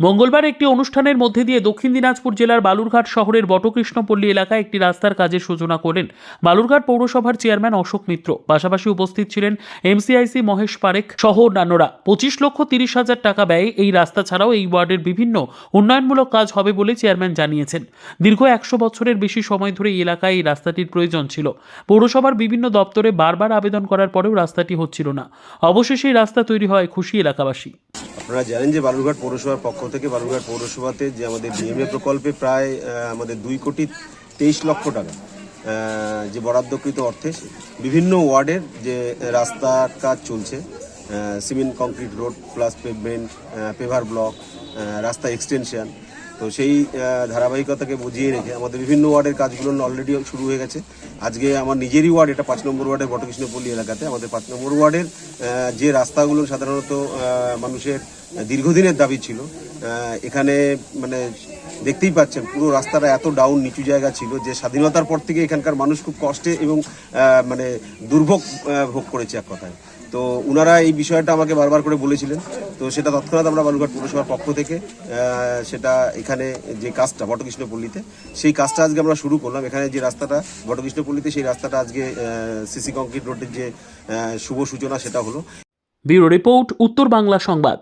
মঙ্গলবার একটি অনুষ্ঠানের মধ্যে দিয়ে দক্ষিণ দিনাজপুর জেলার বালুরঘাট শহরের বটকৃষ্ণপল্লী এলাকায় একটি রাস্তার কাজের সূচনা করেন বালুরঘাট পৌরসভার চেয়ারম্যান অশোক মিত্র। পাশাপাশি উপস্থিত ছিলেন এমসিআইসি মহেশ পারেখ সহ অন্যান্যরা। পঁচিশ লক্ষ তিরিশ হাজার টাকা ব্যয়ে এই রাস্তা ছাড়াও এই ওয়ার্ডের বিভিন্ন উন্নয়নমূলক কাজ হবে বলে চেয়ারম্যান জানিয়েছেন। দীর্ঘ একশো বছরের বেশি সময় ধরে এই এলাকায় এই রাস্তাটির প্রয়োজন ছিল। পৌরসভার বিভিন্ন দপ্তরে বারবার আবেদন করার পরেও রাস্তাটি হচ্ছিল না। অবশেষে এই রাস্তা তৈরি হয় খুশি এলাকাবাসী। আপনারা জানেন যে বালুরঘাট পৌরসভার পক্ষ থেকে বালুরঘাট পৌরসভাতে যে আমাদের ডিএমএ প্রকল্পে প্রায় আমাদের দুই কোটি তেইশ লক্ষ টাকা যে বরাদ্দকৃত অর্থে বিভিন্ন ওয়ার্ডের যে রাস্তার কাজ চলছে cement, concrete road plus pavement paver block রাস্তা এক্সটেনশন তো সেই ধারাবাহিকতাকে বুঝিয়ে রেখে আমাদের বিভিন্ন ওয়ার্ডের কাজগুলো অলরেডি শুরু হয়ে গেছে। আজকে আমার নিজেরই ওয়ার্ড, এটা পাঁচ নম্বর ওয়ার্ডের বটকৃষ্ণপল্লী এলাকাতে। আমাদের পাঁচ নম্বর ওয়ার্ডের যে রাস্তাগুলো সাধারণত মানুষের দীর্ঘদিনের দাবি ছিল এখানে মানে দেখতেই পাচ্ছেন, পুরো রাস্তাটা এত ডাউন নিচু জায়গা ছিল যে স্বাধীনতার পর থেকে এখানকার মানুষ খুব কষ্টে এবং মানে দুর্ভোগ ভোগ করেছে এক কথায়। তো ওনারা এই বিষয়টা আমাকে বারবার করে বলেছিলেন তো সেটা তৎক্ষণাৎ আমরা বালুঘাট পৌরসভার পক্ষ থেকে সেটা এখানে যে কাজটা বটকৃষ্ণপল্লীতে, সেই কাজটা আজকে আমরা শুরু করলাম। এখানে যে রাস্তাটা বটকৃষ্ণপল্লীতে, সেই রাস্তাটা আজকে সিসি কংক্রিট রোডের যে শুভ সূচনা, সেটা হলো। ব্যুরো রিপোর্ট, উত্তর বাংলা সংবাদ।